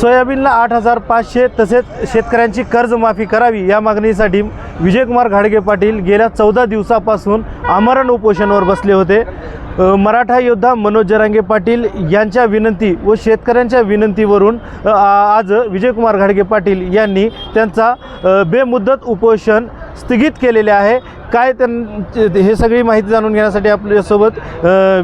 सोयाबीनला आठ हजार पाचशे तसेच शेतकऱ्यांची कर्जमाफी करावी या मागणीसाठी विजयकुमार घाडगे पाटील गेल्या चौदा दिवसापासून आमरण उपोषणावर बसले होते. मराठा योद्धा मनोज जरांगे पाटील यांच्या विनंती व शेतकऱ्यांच्या विनंतीवरून आज विजयकुमार घाडगे पाटील यांनी त्यांचा बेमुद्दत उपोषण स्थगित केलेले आहे. काय त्यां हे सगळी माहिती जाणून घेण्यासाठी आपल्यासोबत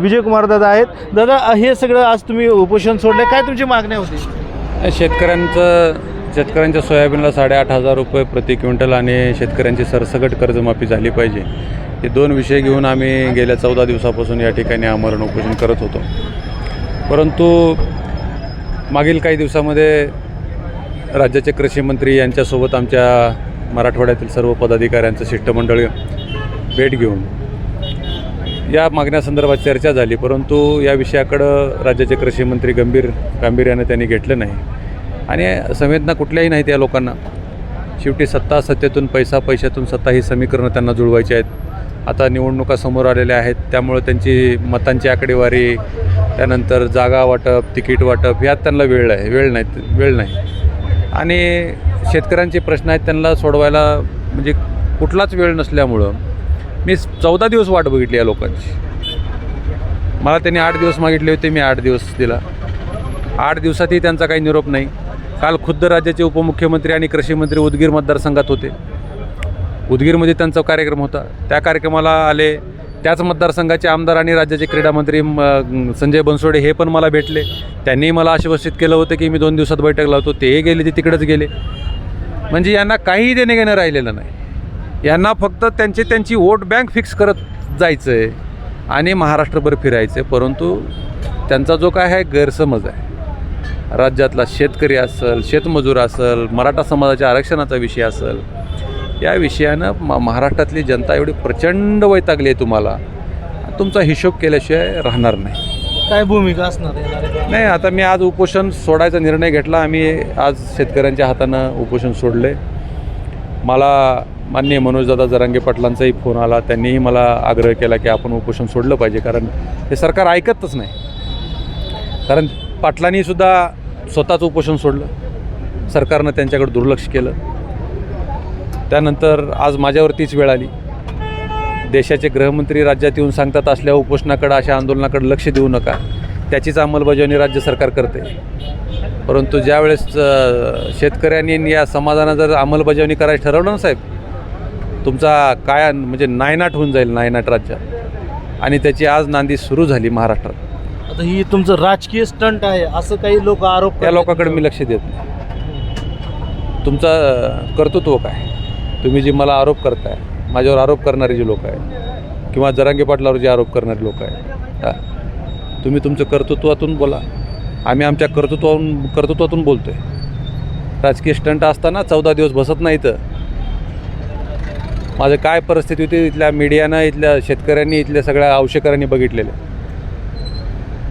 विजयकुमार दादा आहेत. दादा हे सगळं आज तुम्ही उपोषण सोडले काय तुमची मागण्या होती? शेतकऱ्यांचं शेतकऱ्यांच्या सोयाबीनला साडेआठ हजार रुपये प्रति क्विंटल आणि शेतकऱ्यांची सरसकट कर्जमाफी झाली पाहिजे. हे दोन विषय घेऊन आम्ही गेल्या चौदा दिवसापासून या ठिकाणी आमरण उपोषण करत होतो. परंतु मागील काही दिवसामध्ये राज्याचे कृषी मंत्री यांच्यासोबत आमच्या मराठवाड्यातील सर्व पदाधिकाऱ्यांचं शिष्टमंडळ भेट घेऊन या मागण्यासंदर्भात चर्चा झाली परंतु या विषयाकडं राज्याचे कृषीमंत्री गंभीर गांभीर्यानं त्यांनी घेतलं नाही. आणि संवेदना कुठल्याही नाहीत या लोकांना. शेवटी सत्ता सत्तेतून पैसा पैशातून सत्ता ही समीकरणं त्यांना जुळवायची आहेत. आता निवडणुका समोर आलेल्या आहेत त्यामुळं त्यांची मतांची आकडेवारी त्यानंतर जागा वाटप तिकीट वाटप यात त्यांना वेळ आहे वेळ नाही वेळ नाही. आणि शेतकऱ्यांचे प्रश्न आहेत त्यांना सोडवायला म्हणजे कुठलाच वेळ नसल्यामुळं मी चौदा दिवस वाट बघितली या लोकांची. मला त्यांनी आठ दिवस मागितले होते मी आठ दिवस दिला. आठ दिवसातही त्यांचा काही निरोप नाही. काल खुद्द राज्याचे उपमुख्यमंत्री आणि कृषी मंत्री उदगीर मतदारसंघात होते. उदगीरमध्ये त्यांचा कार्यक्रम होता. त्या कार्यक्रमाला आले. त्याच मतदारसंघाचे आमदार आणि राज्याचे क्रीडामंत्री संजय बनसोडे हे पण मला भेटले. त्यांनी मला आश्वासित केलं होतं की मी दोन दिवसात बैठक लावतो. तेही गेले ते तिकडेच गेले. म्हणजे यांना काहीही देणे घेणं राहिलेलं नाही. यांना फक्त त्यांची त्यांची वोट बँक फिक्स करत जायचं आहे आणि महाराष्ट्रभर फिरायचं आहे परंतु त्यांचा जो काय आहे गैरसमज आहे. राज्यातला शेतकरी असेल शेतमजूर असेल मराठा समाजाच्या आरक्षणाचा विषय असेल या विषयानं म महाराष्ट्रातली जनता एवढी प्रचंड वैतागली आहे तुम्हाला. तुमचा हिशोब केल्याशिवाय राहणार नाही. काय भूमिका असणार नाही आता मी आज उपोषण सोडायचा निर्णय घेतला. आम्ही आज शेतकऱ्यांच्या हातानं उपोषण सोडले मला माननीय मनोजदादा जरांगे पाटलांचाही फोन आला. त्यांनीही मला आग्रह केला की आपण उपोषण सोडलं पाहिजे कारण हे सरकार ऐकतच नाही. कारण पाटलांनीसुद्धा स्वतःच उपोषण सोडलं. सरकारनं त्यांच्याकडे दुर्लक्ष केलं. त्यानंतर आज माझ्यावरतीच वेळ आली. देशाचे गृहमंत्री राज्यात येऊन सांगतात असल्या उपोषणाकडं अशा आंदोलनाकडे लक्ष देऊ नका. त्याचीच अंमलबजावणी राज्य सरकार करते परंतु ज्यावेळेस शेतकऱ्यांनी या समाजानं जर अंमलबजावणी करायची ठरवलं ना साहेब तुमचा काय म्हणजे नायनाट होऊन जाईल नायनाट राज्यात आणि त्याची आज नांदी सुरू झाली महाराष्ट्रात. आता ही तुमचं राजकीय स्टंट आहे असं काही लोक आरोप त्या. लोकांकडे मी लक्ष देत नाही. तुमचं कर्तृत्व काय? तुम्ही जे मला आरोप करताय माझ्यावर आरोप करणारे जे लोक आहेत किंवा जरांगे पाटलावर जे आरोप करणारे लोक आहेत हा. तुम्ही तुमचं कर्तृत्वातून बोला. आम्ही आमच्या कर्तृत्वातून कर्तृत्वातून बोलतो आहे राजकीय स्टंट असताना चौदा दिवस बसत नाही तर माझं काय परिस्थिती होती इथल्या मीडियानं इथल्या शेतकऱ्यांनी इथल्या सगळ्या औषधकरांनी बघितलेलं.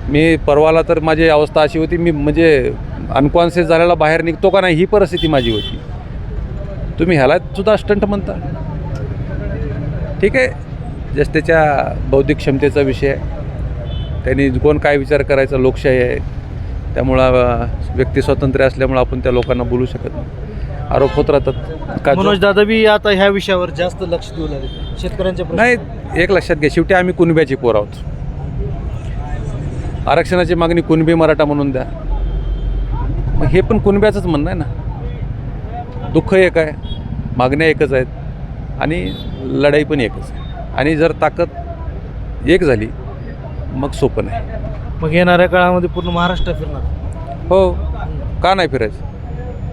मी परवाला तर माझी अवस्था अशी होती मी म्हणजे अनकॉन्शियस झालेला बाहेर निघतो का नाही ही परिस्थिती माझी होती. तुम्ही ह्याला सुद्धा स्टंट म्हणता. ठीक आहे जस त्याच्या बौद्धिक क्षमतेचा विषय आहे. त्यांनी कोण काय विचार करायचा लोकशाही आहे. त्यामुळं व्यक्ती स्वातंत्र्य असल्यामुळं आपण त्या लोकांना बोलू शकत नाही. आरोप होत राहतात. का मनोज दादा बी आता ह्या विषयावर जास्त लक्ष देऊ लागले. शेतकऱ्यांच्या प्रश्न- नाही एक लक्षात घ्या. शेवटी आम्ही कुणब्याची पोर आहोत. आरक्षणाची मागणी कुणबी मराठा म्हणून द्या. मग हे पण कुणब्याचंच म्हणणं आहे ना. दुःख एक आहे मागण्या एकच आहेत आणि लढाई पण एकच आहे. आणि जर ताकद एक झाली मग सोपं नाही. मग येणाऱ्या काळामध्ये पूर्ण महाराष्ट्र फिरणार. हो का नाही फिरायचं?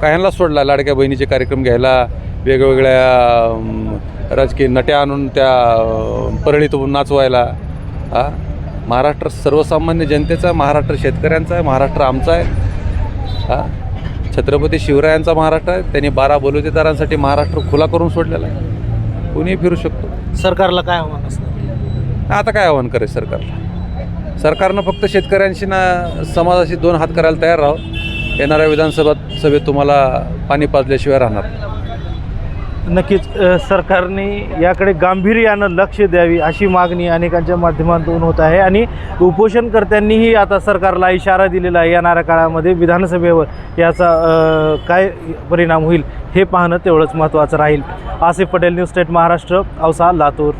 का ह्यांना सोडला लाडक्या बहिणीचे कार्यक्रम घ्यायला वेगवेगळ्या राजकीय नट्या आणून त्या अम, परळीत नाचवायला. हा? महाराष्ट्र सर्वसामान्य जनतेचा आहे महाराष्ट्र शेतकऱ्यांचा आहे महाराष्ट्र आमचा आहे. हा? छत्रपती शिवरायांचा महाराष्ट्र आहे त्यांनी बारा बलुतेदारांसाठी महाराष्ट्र खुला करून सोडलेला आहे. कोणीही फिरू शकतो. सरकारला काय आव्हान असणार आता काय आव्हान करायचं सरकारला? सरकारनं फक्त शेतकऱ्यांशी ना समाजाशी दोन हात करायला तयार राहावं. येणाऱ्या विधानसभा सभेत तुम्हाला पाणी पाजल्याशिवाय राहणार. नक्कीच अ, सरकारने याकडे गांभीर्यानं लक्ष द्यावी अशी मागणी अनेकांच्या माध्यमातून होत आहे आणि उपोषणकर्त्यांनीही आता सरकारला इशारा दिलेला आहे. येणाऱ्या काळामध्ये विधानसभेवर याचा अ, काय परिणाम होईल हे पाहणं तेवढंच महत्त्वाचं राहील. Asif Patel news state Maharashtra Ausa Latur.